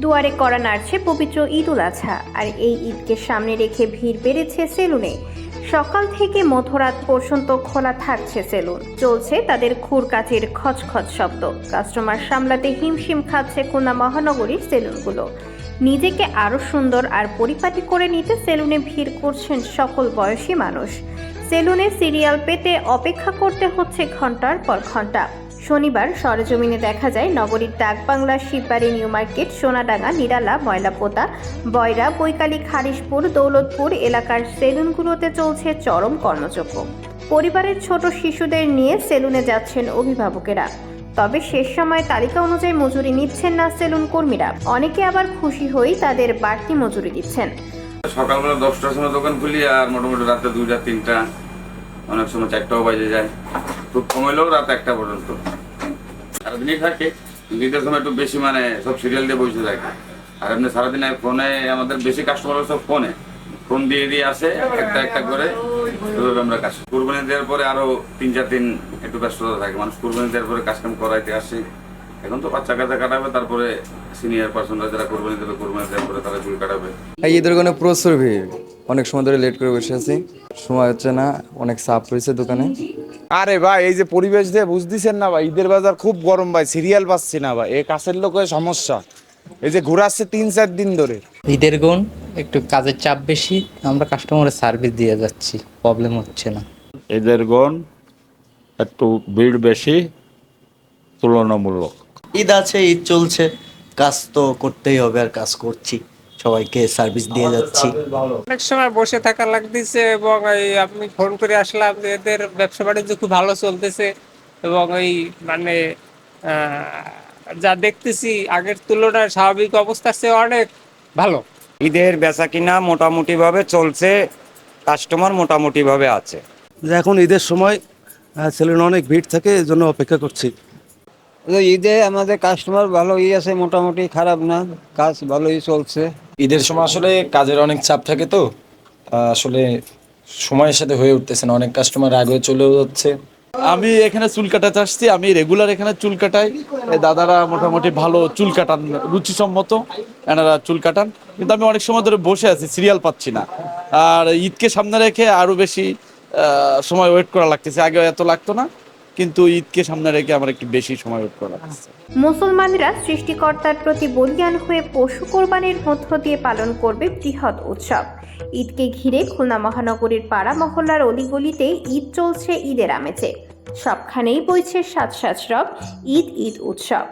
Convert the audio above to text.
দুয়ারে করা নাড়ছে পবিত্র ঈদ উল আজহা, আর এই ঈদকে সামনে রেখে ভিড় বেড়েছে সেলুনে। সকাল থেকে মধ্যরাত পর্যন্ত খোলা থাকছে সেলুন। চলছে তাদের খুরকাচির খচখচ শব্দ। কাস্টমার সামলাতে হিমশিম খাচ্ছে খুলনা মহানগরীর সেলুনগুলো। নিজেকে আরও সুন্দর আর পরিপাটি করে নিতে সেলুনে ভিড় করছেন সকল বয়সী মানুষ। সেলুনে সিরিয়াল পেতে অপেক্ষা করতে হচ্ছে ঘণ্টার পর ঘণ্টা। শনিবার সরেজমিনে দেখা যায় নগরীর ডাকবাংলা শিববাড়ি নিউ মার্কেট, সোনাডাঙ্গা, নিরালা, ময়লাপোতা, বয়রা, বৈকালী, খারিশপুর, দৌলতপুর এলাকার সেলুনগুলোতে চলছে চরম কর্মযজ্ঞ পরিবারের ছোট শিশুদের নিয়ে সেলুনে যাচ্ছেন অভিভাবকেরা। তবে শেষ সময় তালিকা অনুযায়ী মজুরি নিচ্ছেন না সেলুন কর্মীরা। অনেকে আবার খুশি হয়েই তাদের বাড়তি মজুরি দিচ্ছেন। সকালবেলা দশটার সময় দোকান খুলি আর মোটামুটি রাতে দুইটা, তিনটা, অনেক সময় চারটাও বাজে যায়। খুব কমাইলেও রাত একটা পর্যন্ত। সারাদিনই থাকে ঈদের সময় একটু বেশি মানে সব সিরিয়াল দিয়ে বসে থাকে। আর এমনি সারাদিন ফোনে আমাদের বেশি কাস্টমার সব ফোনে ফোন দিয়ে দিয়ে আসে, একটা একটা করে আমরা কাজ কুরবানি দেওয়ার পরে আরও তিন চার দিন একটু ব্যস্ততা থাকে। মানুষ কুরবানি দেওয়ার পরে কাজ কাম করাইতে আসে। এখন তো বাচ্চা কাচ্চা কাটাবে, তারপরে সিনিয়র পার্সনরা যারা কুরবানি দেবে, কুরবানি দেওয়ার পরে তারা চুল কাটাবে। ঈদের কোনো প্রচুর ভিড়। অনেক সময় ধরে লেট করে বসে আছি। সময় হচ্ছে না অনেক চাপ রয়েছে দোকানে। আরে ভাই এই যে পরিবেশ দিয়ে বুঝতেছেন না ভাই ঈদের বাজার খুব গরম ভাই সিরিয়াল পাচ্ছি না ভাই এ কাছের লোকের সমস্যা। এই যে ঘুরাচ্ছে তিন চার দিন ধরে। ঈদের গুণ একটু কাজের চাপ বেশি আমরা কাস্টমারের সার্ভিস দিয়ে যাচ্ছি প্রবলেম হচ্ছে না। ঈদের গুণ একটু ভিড় বেশি তুলনামূলক। ঈদ আছে ঈদ চলছে কাজ তো করতেই হবে আর কাজ করছি। সবাইকে সার্ভিস দিয়ে যাচ্ছি। অনেক সময় বসে থাকা লাগতেছে এবং এই আপনি ফোন করে আসলাম যে এদের ব্যবসা বাণিজ্য খুব ভালো চলতেছে এবং এই মানে যা দেখতেছি আগের তুলনায় স্বাভাবিক অবস্থার চেয়ে অনেক ভালো। ঈদের বেচা কিনা মোটামুটি ভাবে চলছে কাস্টমার মোটামুটি ভাবে আছে। যে এখন ঈদের সময় সেলুনে অনেক ভিড় থাকে এই জন্য অপেক্ষা করছি। ঈদে আমাদের কাস্টমার ভালোই আছে মোটামুটি খারাপ না কাজ ভালোই চলছে। ঈদের সময় আসলে কাজের অনেক চাপ থাকে তো। আসলে সময়ের সাথে হয়ে উঠতেছে না, অনেক কাস্টমার আগে চলেও যাচ্ছে। আমি এখানে চুল কাটাতে আসছি আমি রেগুলার এখানে চুল কাটাই। দাদারা মোটামুটি ভালো চুল কাটান, রুচিসম্মত, এনারা চুল কাটান। কিন্তু আমি অনেক সময় ধরে বসে আছি সিরিয়াল পাচ্ছি না। আর ঈদকে সামনে রেখে আরও বেশি সময় ওয়েট করা লাগতেছে আগে এত লাগতো না। কিন্তু ঈদকে সামনে রেখে আমার একটু বেশি সময় ওয়েট করা মুসলমানরা সৃষ্টিকর্তার প্রতি বলিয়ান হয়ে পশু কোরবানির মধ্য দিয়ে পালন করবে বৃহৎ উৎসব। ঈদকে ঘিরে খুলনা মহানগরীর পাড়া মহল্লার অলিগলিতে ঈদ চলছে ঈদের আমেজে। সবখানেই বইছে সাত সাত রব ঈদ ঈদ উৎসব।